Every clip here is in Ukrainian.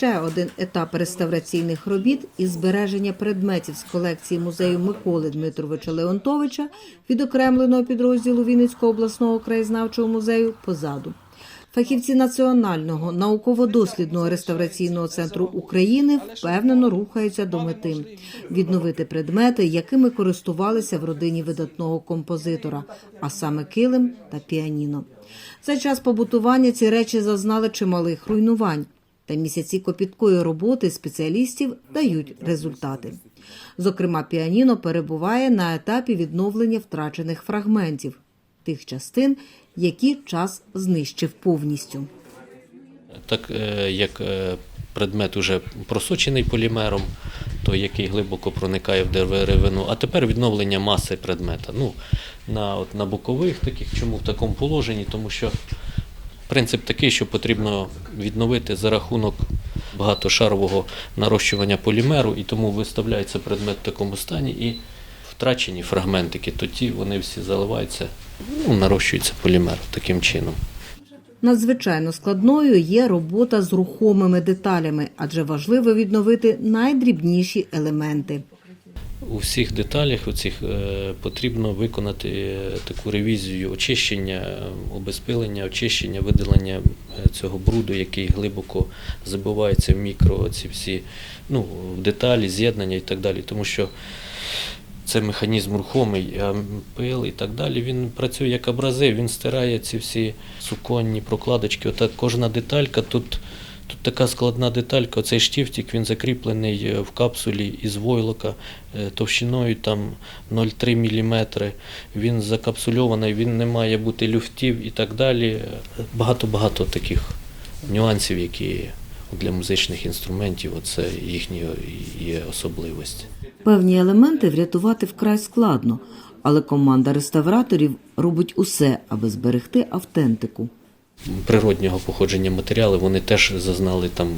ще один етап реставраційних робіт із збереження предметів з колекції музею Миколи Дмитровича Леонтовича, відокремленого підрозділу Вінницького обласного краєзнавчого музею позаду. Фахівці Національного науково-дослідного реставраційного центру України впевнено рухаються до мети відновити предмети, якими користувалися в родині видатного композитора, а саме килим та піаніно. За час побутування ці речі зазнали чималих руйнувань. Та місяці копіткої роботи спеціалістів дають результати. Зокрема, піаніно перебуває на етапі відновлення втрачених фрагментів тих частин, які час знищив повністю. Так е, як е, предмет уже просочений полімером, той, який глибоко проникає в деревину, а тепер відновлення маси предмета. Ну, на, от, на бокових таких, чому в такому положенні? Тому що принцип такий, що потрібно відновити за рахунок багатошарового нарощування полімеру, і тому виставляється предмет в такому стані і втрачені фрагментики, то ті вони всі заливаються, ну, нарощується полімер таким чином. Надзвичайно складною є робота з рухомими деталями, адже важливо відновити найдрібніші елементи. У всіх деталях у цих, е, потрібно виконати е, таку ревізію очищення, обезпилення, очищення, видалення е, цього бруду, який глибоко забивається в мікро, ці всі ну, деталі, з'єднання і так далі. Тому що це механізм рухомий, пил і так далі. Він працює як абразив, він стирає ці всі суконні прокладочки. Отак кожна деталька тут. Тут така складна деталька, оцей штифтик, він закріплений е, в капсулі із войлока е, товщиною там 0,3 мм. Він закапсульований, він не має бути люфтів і так далі. Е, Багато-багато таких нюансів, які для музичних інструментів, це їхні є особливості. Певні елементи врятувати вкрай складно, але команда реставраторів робить усе, аби зберегти автентику. Природнього походження матеріали, вони теж зазнали там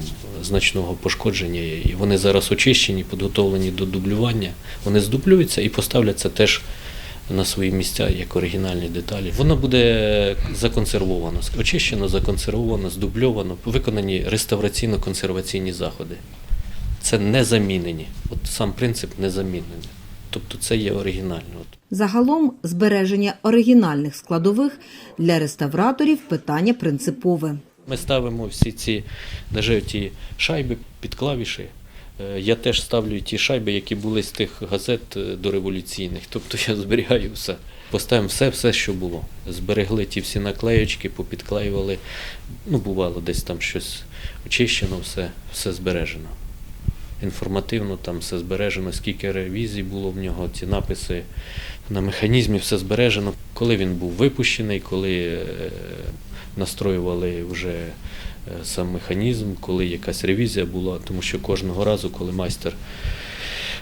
значного пошкодження, і вони зараз очищені, підготовлені до дублювання. Вони здублюються і поставляться теж на свої місця як оригінальні деталі. Воно буде законсервовано, очищено, законсервовано, здубльовано, виконані реставраційно-консерваційні заходи. Це не замінені. От сам принцип не замінений. Тобто це є оригінально. Загалом збереження оригінальних складових для реставраторів питання принципове. Ми ставимо всі ці навіть ті шайби під клавіші. Е, Я теж ставлю ті шайби, які були з тих газет е, дореволюційних. Тобто я зберігаю все. Поставимо все, все, що було. Зберегли ті всі наклеючки, попідклеювали. Ну, бувало, десь там щось очищено, все, все збережено. Інформативно там все збережено, скільки ревізій було в нього, ці написи на механізмі, все збережено. Коли він був випущений, коли е, настроювали вже е, сам механізм, коли якась ревізія була, тому що кожного разу, коли майстер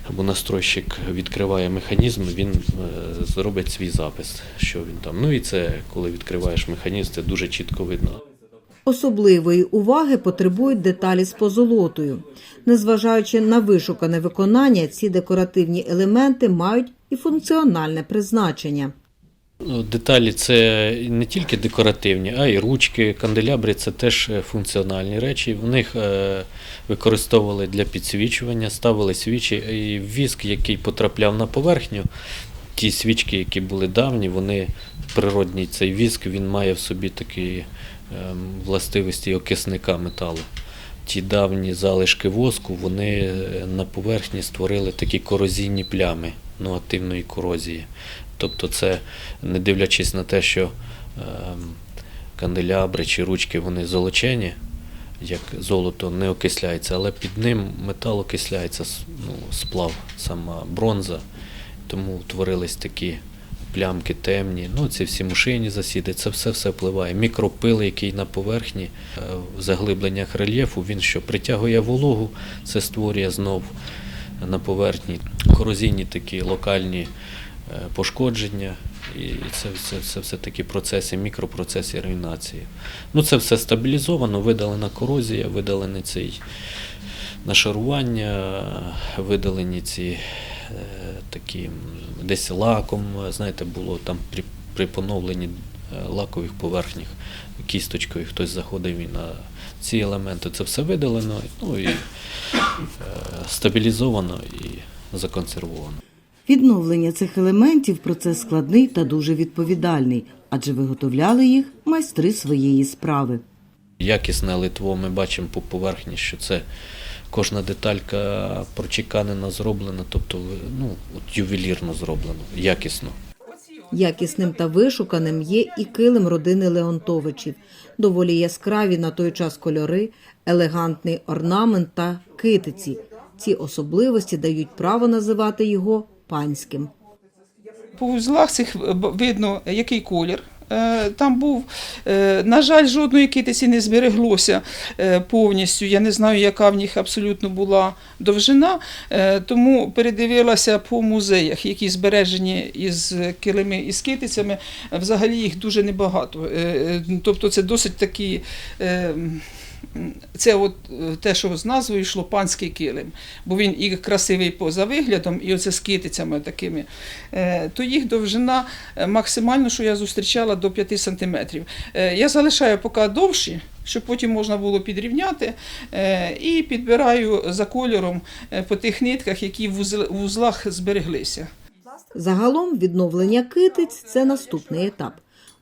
або настройщик відкриває механізм, він е, зробить свій запис, що він там. Ну і це, коли відкриваєш механізм, це дуже чітко видно. Особливої уваги потребують деталі з позолотою. Незважаючи на вишукане виконання, ці декоративні елементи мають і функціональне призначення. Ну, Деталі це не тільки декоративні, а й ручки, канделябри це теж е, функціональні речі. В них е, використовували для підсвічування, ставили свічі, і віск, який потрапляв на поверхню, ті свічки, які були давні, вони природній цей віск, він має в собі такі ем, властивості окисника металу. Ті давні залишки воску, вони е, на поверхні створили такі корозійні плями ну, активної корозії. Тобто це, не дивлячись на те, що ем, канделябри чи ручки вони золочені, як золото не окисляється, але під ним метал окисляється, ну, сплав, сама бронза, тому утворились такі плямки темні. Ну, ці всі мушині засіди, це все все впливає. Мікропил, який на поверхні е, в заглибленнях рельєфу, він що притягує вологу, це створює знов на поверхні корозійні такі локальні е, пошкодження. І це, це, це все такі процеси, мікропроцеси руйнації. Ну, це все стабілізовано, видалена корозія, видалений цей нашарування, видалені ці е, такі десь лаком, знаєте, було там при, при поновленні лакових поверхнях, кісточкою хтось заходив і на ці елементи. Це все видалено, ну і е, стабілізовано і законсервовано. Відновлення цих елементів процес складний та дуже відповідальний, адже виготовляли їх майстри своєї справи. Якісне литво ми бачимо по поверхні, що це кожна деталька прочеканена, зроблена, тобто ну, от ювелірно зроблено, якісно. Якісним та вишуканим є і килим родини Леонтовичів, доволі яскраві на той час кольори, елегантний орнамент та китиці. Ці особливості дають право називати його панським. По узлах цих видно, який колір. Е, Там був, е, на жаль, жодної китиці не збереглося е, повністю. Я не знаю, яка в них абсолютно була довжина, тому передивилася по музеях, які збережені із килими і з китицями. Взагалі їх дуже небагато. Тобто це досить такі. Це от е, те, що з назвою йшло панський килим, бо він і красивий поза виглядом, і оце з китицями такими. Е, То їх довжина е, максимально, що я зустрічала, до 5 сантиметрів. Я залишаю поки довші, щоб потім можна було підрівняти, і підбираю за кольором по тих нитках, які в узлах збереглися. Загалом відновлення китиць це наступний етап.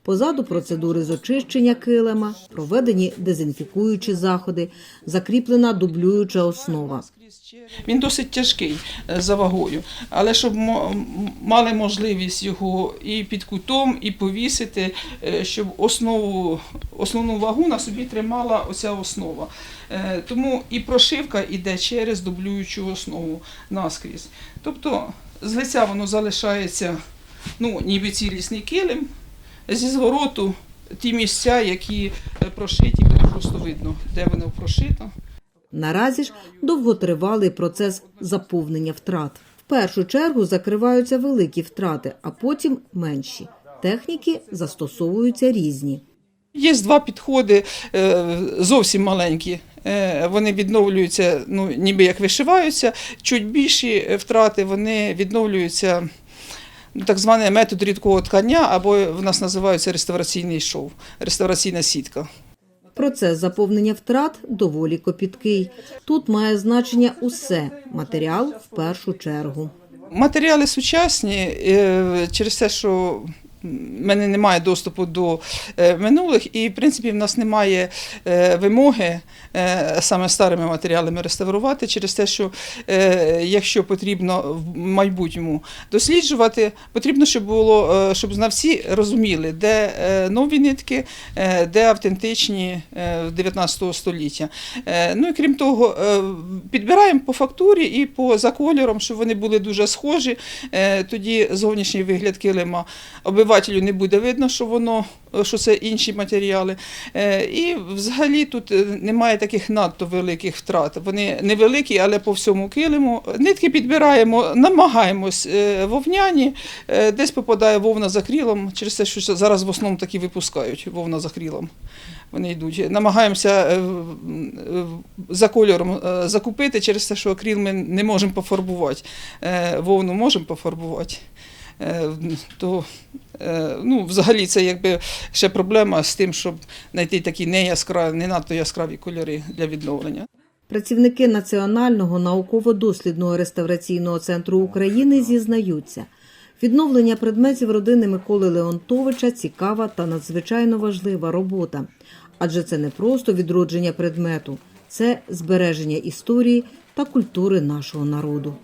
Позаду процедури з очищення килима, проведені дезінфікуючі заходи, закріплена дублююча основа. Він досить тяжкий е, за вагою, але щоб мали можливість його і під кутом, і повісити, е, щоб основу, основну вагу на собі тримала оця основа. Е, Тому і прошивка йде через дублюючу основу наскрізь. Тобто з лиця воно залишається ну, ніби цілісний килим, зі звороту ті місця, які е, прошиті, просто видно, де воно прошито. Наразі ж довготривалий процес заповнення втрат. В першу чергу закриваються великі втрати, а потім менші. Техніки застосовуються різні. Є два підходи е, зовсім маленькі. Е, Вони відновлюються, ну, ніби як вишиваються. Чуть більші втрати вони відновлюються так званий метод рідкого ткання, або в нас називається реставраційний шов, реставраційна сітка. Процес заповнення втрат доволі копіткий. Тут має значення усе матеріал в першу чергу. Матеріали сучасні е, через те, що в мене немає доступу до е, минулих, і в принципі в нас немає е, вимоги е, саме старими матеріалами реставрувати, через те, що якщо потрібно в майбутньому досліджувати, потрібно, щоб було, щоб знавці розуміли, де нові нитки, де автентичні е, 19 століття. Ну і крім того, підбираємо по фактурі і по за кольором, щоб вони були дуже схожі. Тоді зовнішній вигляд килима обивателю не буде видно, що воно е, що це інші матеріали. Е, І взагалі тут е, немає таких надто великих втрат. Вони невеликі, але по всьому килиму. Нитки підбираємо, намагаємось вовняні, десь попадає вовна за крілом, через те, що зараз в основному такі випускають вовна за крілом. Вони йдуть. Намагаємося за кольором закупити через те, що акріл ми не можемо пофарбувати. Вовну можемо пофарбувати. Е, То е, ну, взагалі це якби ще проблема з тим, щоб знайти такі не яскраві, не надто яскраві кольори для відновлення. Працівники Національного науково-дослідного реставраційного центру України зізнаються, відновлення предметів родини Миколи Леонтовича цікава та надзвичайно важлива робота, адже це не просто відродження предмету, це збереження історії та культури нашого народу.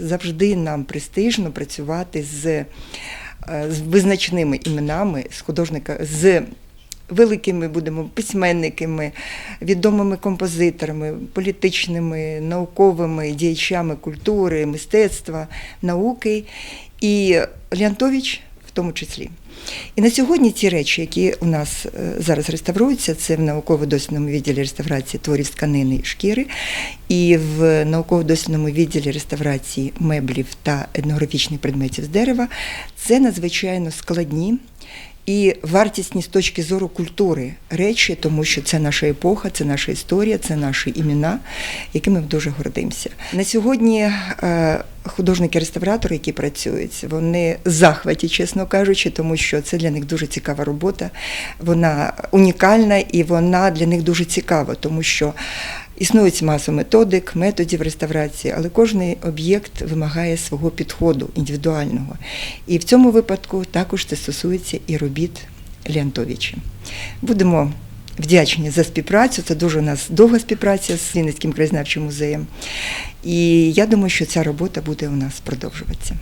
Завжди нам престижно працювати з, е, з визначними іменами, з художника, з великими будемо письменниками, відомими композиторами, політичними, науковими діячами культури, мистецтва, науки. І Леонтович в тому числі. І на сьогодні ті речі, які у нас е, зараз реставруються, це в науково-дослідному відділі реставрації творів з тканини і шкіри, і в науково-дослідному відділі реставрації меблів та етнографічних предметів з дерева, це надзвичайно складні і вартісні з точки зору культури речі, тому що це наша епоха, це наша історія, це наші імена, якими ми дуже гордимося. На сьогодні е, художники-реставратори, які працюють, вони захваті, чесно кажучи, тому що це для них дуже цікава робота. Вона унікальна і вона для них дуже цікава, тому що існують маса методик, методів реставрації, але кожний об'єкт вимагає свого підходу індивідуального. І в цьому випадку також це стосується і робіт Леонтовича. Будемо вдячні за співпрацю. Це дуже у нас довга співпраця з Вінницьким краєзнавчим музеєм. І я думаю, що ця робота буде у нас продовжуватися.